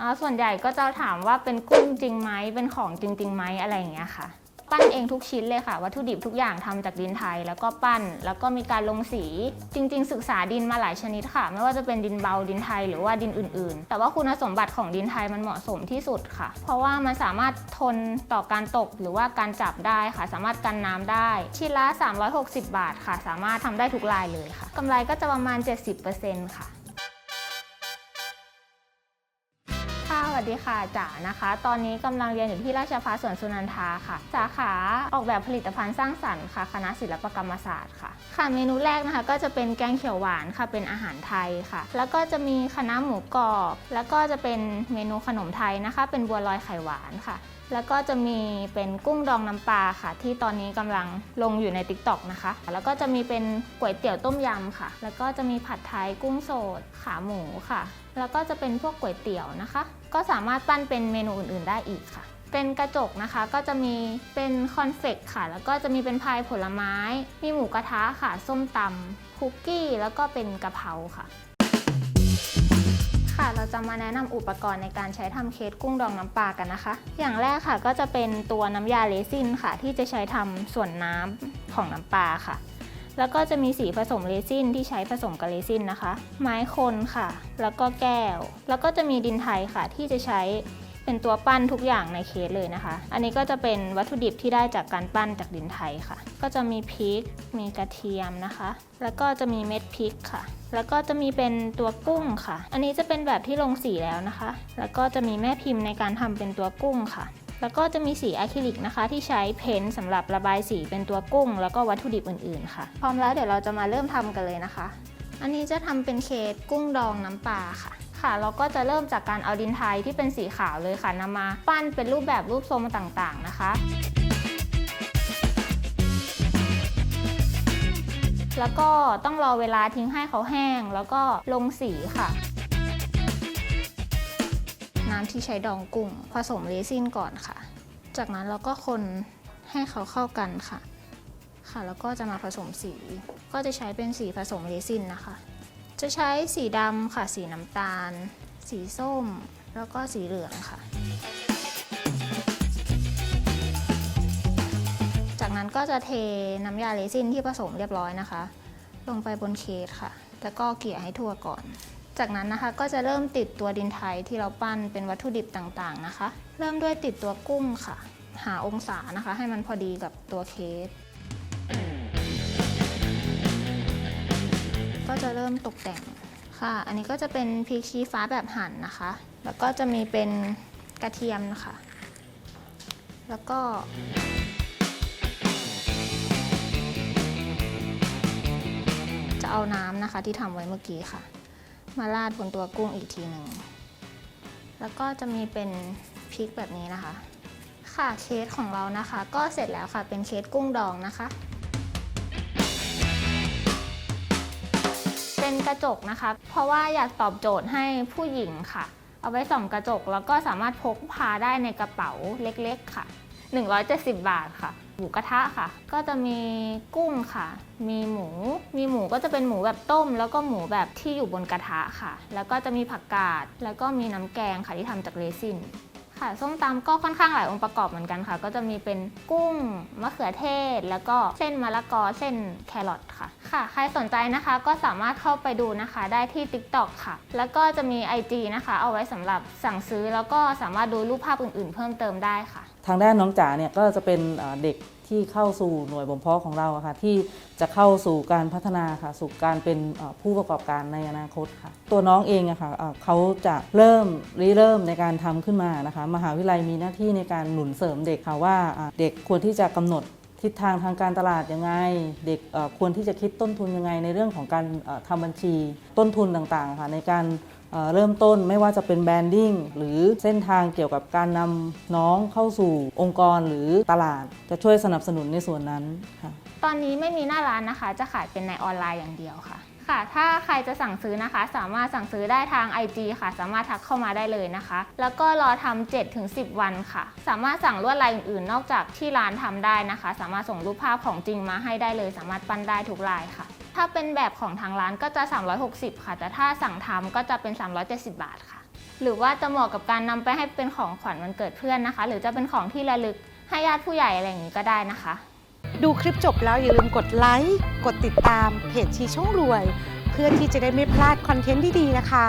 อ่าส่วนใหญ่ก็จะถามว่าเป็นกุ้งจริงไหมเป็นของจริงๆไหมอะไรอย่างเงี้ยค่ะ ปั้นเองทุกชิ้นเลยค่ะ วัตถุดิบทุกอย่างทำจากดินไทย แล้วก็ปั้นแล้วก็มีการลงสีจริง ๆ ศึกษาดินมาหลายชนิดค่ะ ไม่ว่าจะเป็นดินเบาดินไทยหรือว่าดินอื่นๆ แต่ว่าคุณสมบัติของดินไทยมันเหมาะสมที่สุดค่ะ เพราะว่ามันสามารถทนต่อการตกหรือว่าการจับได้ค่ะ สามารถกันน้ำได้ชิ้นละ360 บาทค่ะ สามารถทำได้ทุกลายเลยค่ะกำไรก็จะประมาณ 70%ค่ะ วัสดีค่ะจ๋านะคะ ตอนนี้กำลังเรียนอยู่ที่ราชภัฏสวนสุนันทาค่ะ สาขาออกแบบผลิตภัณฑ์สร้างสรรค์ค่ะ คณะศิลปกรรมศาสตร์ค่ะ ค่ะเมนูแรกนะคะ ก็จะเป็นแกงเขียวหวานค่ะ เป็นอาหารไทยค่ะ แล้วก็จะมีคณะหมูกรอบ แล้วก็จะเป็นเมนูขนมไทยนะคะ เป็นบัวลอยไข่หวานค่ะ แล้วก็จะมีเป็นกุ้งดองน้ำปลาค่ะ ที่ตอนนี้กำลังลงอยู่ใน t ิ k t o k นะคะ แล้วก็จะมีเป็นก๋วยเตี๋ยวต้มยำค่ะ แล้วก็จะมีผัดไทยกุ้งสดขาหมูค่ะ แล้วก็จะเป็นพวกก๋วยเตี๋ยวนะคะ ก็สามารถปั้นเป็นเมนูอื่น ๆ ได้อีกค่ะ เป็นกระจกนะคะก็จะมีเป็นคอนเฟกค่ะ แล้วก็จะมีเป็นพายผลไม้ มีหมูกระทะค่ะ ส้มตำคุกกี้ แล้วก็เป็นกะเพราค่ะค่ะเราจะมาแนะนำอุปกรณ์ในการใช้ทำเค้กกุ้งดองน้ำปลากันนะคะ อย่างแรกค่ะก็จะเป็นตัวน้ำยาเรซินค่ะ ที่จะใช้ทำส่วนน้ำของน้ำปลาค่ะ แล้วก็จะมีสีผสมเรซินที่ใช้ผสมกับเรซินนะคะ ไม้คนค่ะ แล้วก็แก้ว แล้วก็จะมีดินไทยค่ะ ที่จะใช้เป็นตัวปั้นทุกอย่างในเคสเลยนะคะ อันนี้ก็จะเป็นวัตถุดิบที่ได้จากการปั้นจากดินไทยค่ะ ก็จะมีพริก มีกระเทียมนะคะ แล้วก็จะมีเม็ดพริกค่ะ แล้วก็จะมีเป็นตัวกุ้งค่ะ อันนี้จะเป็นแบบที่ลงสีแล้วนะคะ แล้วก็จะมีแม่พิมพ์ในการทำเป็นตัวกุ้งค่ะ แล้วก็จะมีสีอะคริลิกนะคะ ที่ใช้เพ้นท์สำหรับระบายสีเป็นตัวกุ้ง แล้วก็วัตถุดิบอื่นๆค่ะ พร้อมแล้วเดี๋ยวเราจะมาเริ่มทำกันเลยนะคะ อันนี้จะทำเป็นเค้กกุ้งดองน้ำปลาค่ะค่ะเราก็จะเริ่มจากการเอาดินไทยที่เป็นสีขาวเลยค่ะนำมาปั้นเป็นรูปแบบรูปทรงต่างๆนะคะ แล้วก็ต้องรอเวลาทิ้งให้เขาแห้ง แล้วก็ลงสีค่ะ น้ำที่ใช้ดองกุ้ง ผสมเรซินก่อนค่ะ จากนั้นเราก็คนให้เขาเข้ากันค่ะ ค่ะแล้วก็จะมาผสมสี ก็จะใช้เป็นสีผสมเรซินนะคะ จะใช้สีดำค่ะ สีน้ำตาล สีส้ม แล้วก็สีเหลืองค่ะ จากนั้นก็จะเทน้ำยาเรซินที่ผสมเรียบร้อยนะคะ ลงไปบนเค้กค่ะ แล้วก็เกลี่ยให้ทั่วก่อน จากนั้นนะคะก็จะเริ่มติดตัวดินไทยที่เราปั้นเป็นวัตถุดิบต่างๆนะคะ เริ่มด้วยติดตัวกุ้งค่ะ หาองศานะคะ ให้มันพอดีกับตัวเค้กก็จะเริ่มตกแต่งค่ะ อันนี้ก็จะเป็นพริกชี้ฟ้าแบบหั่นนะคะ แล้วก็จะมีเป็นกระเทียมนะคะ แล้วก็จะเอาน้ำนะคะที่ทำไว้เมื่อกี้ค่ะ มาราดบนตัวกุ้งอีกทีหนึ่ง แล้วก็จะมีเป็นพริกแบบนี้นะคะ ค่ะเคสของเรานะคะ ก็เสร็จแล้วค่ะเป็นเคสกุ้งดองนะคะ เป็นกระจกนะคะ เพราะว่าอยากตอบโจทย์ให้ผู้หญิงค่ะ เอาไว้ส่องกระจกแล้วก็สามารถพกพาได้ในกระเป๋าเล็กๆค่ะ 170 บาทค่ะ หมูกระทะค่ะ ก็จะมีกุ้งค่ะ มีหมู มีหมูก็จะเป็นหมูแบบต้ม แล้วก็หมูแบบที่อยู่บนกระทะค่ะ แล้วก็จะมีผักกาด แล้วก็มีน้ำแกงค่ะที่ทำจากเรซิน ค่ะส้มตำก็ค่อนข้างหลายองค์ประกอบเหมือนกันค่ะ ก็จะมีเป็นกุ้งมะเขือเทศ แล้วก็เส้นมะละกอเส้นแครอทค่ะ ค่ะ ใครสนใจนะคะก็สามารถเข้าไปดูนะคะ ได้ที่ TikTok ค่ะ แล้วก็จะมี IG นะคะ เอาไว้สำหรับสั่งซื้อแล้วก็สามารถดูรูปภาพอื่นๆ เพิ่มเติมได้ค่ะ ทางด้านน้องจ๋าเนี่ยก็จะเป็นเอ่อเด็ก ที่เข้าสู่หน่วยบ่มเพาะของเราอะค่ะที่จะเข้าสู่การพัฒนาค่ะสู่การเป็นผู้ประกอบการในอนาคตค่ะ ตัวน้องเองอะค่ะเขาจะเริ่มริเริ่มในการทำขึ้นมานะคะมหาวิทยาลัยมีหน้าที่ในการหนุนเสริมเด็กค่ะว่าเด็กควรที่จะกำหนดทิศทางทางการตลาดยังไง เด็กควรที่จะคิดต้นทุนยังไงในเรื่องของการเอ่อทำบัญชีต้นทุนต่างๆค่ะในการ เริ่มต้นไม่ว่าจะเป็นแบรนดิ้งหรือเส้นทางเกี่ยวกับการนำน้องเข้าสู่องค์กรหรือตลาด จะช่วยสนับสนุนในส่วนนั้นค่ะตอนนี้ไม่มีหน้าร้านนะคะ จะขายเป็นในออนไลน์อย่างเดียวค่ะ ค่ะ ถ้าใครจะสั่งซื้อนะคะ สามารถสั่งซื้อได้ทาง IG ค่ะ สามารถทักเข้ามาได้เลยนะคะ แล้วก็รอทำ7ถึง10 วันค่ะ สามารถสั่งลวดลายอื่นๆ นอกจากที่ร้านทำได้นะคะ สามารถส่งรูปภาพของจริงมาให้ได้เลย สามารถปั้นได้ทุกลายค่ะ ถ้าเป็นแบบของทางร้านก็จะ 360 ค่ะ แต่ถ้าสั่งทำก็จะเป็น 370 บาทค่ะ หรือว่าจะเหมาะกับการนำไปให้เป็นของขวัญวันเกิดเพื่อนนะคะ หรือจะเป็นของที่ระลึกให้ญาติผู้ใหญ่อะไรอย่างนี้ก็ได้นะคะ ดูคลิปจบแล้วอย่าลืมกดไลค์กดติดตามเพจชีช่องรวย เพื่อที่จะได้ไม่พลาดคอนเทนต์ดีๆนะคะ